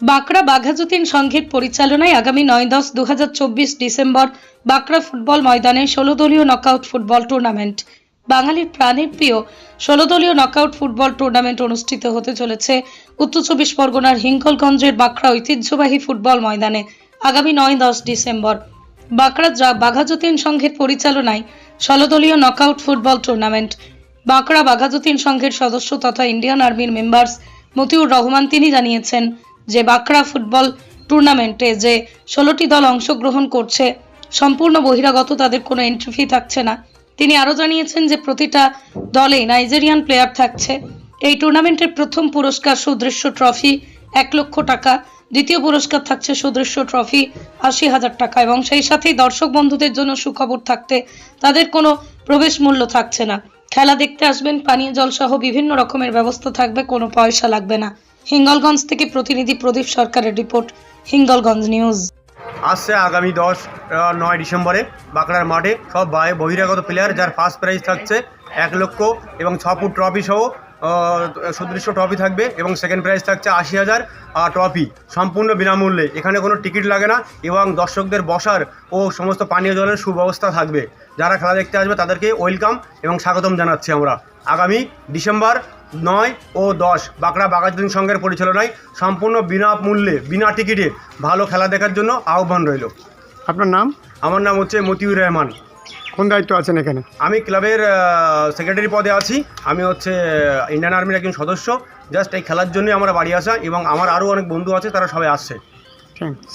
বাঁকড়া বাঘাযতীন সংঘের পরিচালনায় আগামী নয় দশ দু ডিসেম্বর বাঁকড়া ফুটবল ময়দানে ষোলো দলীয় নকআউট ফুটবল টুর্নামেন্ট বাঙালির প্রাণের প্রিয় ষোলো দলীয় নকআউট ফুটবল টুর্নামেন্ট অনুষ্ঠিত হতে চলেছে উত্তর চব্বিশ পরগনার হিঙ্গলগঞ্জের বাঁকড়া ঐতিহ্যবাহী ফুটবল ময়দানে আগামী নয় দশ ডিসেম্বর। বাঁকড়া বাঘাযতীন সংঘের পরিচালনায় ষোলো দলীয় knockout football tournament Bankra Baghajatin সংঘের সদস্য তথা ইন্ডিয়ান আর্মির মেম্বার্স মতিউর রহমান তিনি জানিয়েছেন যে বাঁকড়া ফুটবল টুর্নামেন্টে যে ষোলোটি দল অংশগ্রহণ করছে, সম্পূর্ণ বহিরাগত তাদের কোনো এন্ট্রি ফি থাকছে না। তিনি আরও জানিয়েছেন যে প্রতিটা দলে নাইজেরিয়ান প্লেয়ার থাকছে। এই টুর্নামেন্টের প্রথম পুরস্কার সুদৃশ্য ট্রফি এক লক্ষ টাকা, দ্বিতীয় পুরস্কার থাকছে সুদৃশ্য ট্রফি আশি হাজার টাকা এবং সেই সাথেই দর্শক বন্ধুদের জন্য সুখবর থাকতে তাদের কোনো প্রবেশ মূল্য থাকছে না। খেলা দেখতে আসবেন, পানীয় জল সহ বিভিন্ন রকমের ব্যবস্থা থাকবে, কোনো পয়সা লাগবে না। হিঙ্গলগঞ্জ থেকে প্রতিনিধি প্রদীপ সরকারের রিপোর্ট, হিঙ্গলগঞ্জ নিউজ। আসছে আগামী দশ নয় ডিসেম্বরে বাঁকড়ার মাঠে সব বহিরাগত প্লেয়ার যার ফার্স্ট প্রাইজ থাকছে এক লক্ষ এবং ছ ফুট ট্রফি সহ সুদৃশ্য ট্রফি থাকবে এবং সেকেন্ড প্রাইজ থাকছে আশি হাজার ট্রফি সম্পূর্ণ বিনামূল্যে। এখানে কোনো টিকিট লাগে না এবং দর্শকদের বসার ও সমস্ত পানীয় জলের সুব্যবস্থা থাকবে। যারা খেলা দেখতে আসবে তাদেরকে ওয়েলকাম এবং স্বাগতম জানাচ্ছি আমরা। আগামী ডিসেম্বর নয় ও দশ। বাঁকড়া বাঘাযতীন সংঘের পরিচালনায় সম্পূর্ণ বিনামূল্যে বিনা টিকিটে ভালো খেলা দেখার জন্য আহ্বান রইল। আপনার নাম? আমার নাম হচ্ছে মতিউর রহমান। কোন দায়িত্ব আছেন এখানে? আমি ক্লাবের সেক্রেটারি পদে আছি। আমি হচ্ছে ইন্ডিয়ান আর্মির একজন সদস্য। জাস্ট এই খেলার জন্যই আমরা বাড়ি আসা এবং আমার আরও অনেক বন্ধু আছে তারা সবাই আসছে। থ্যাংকস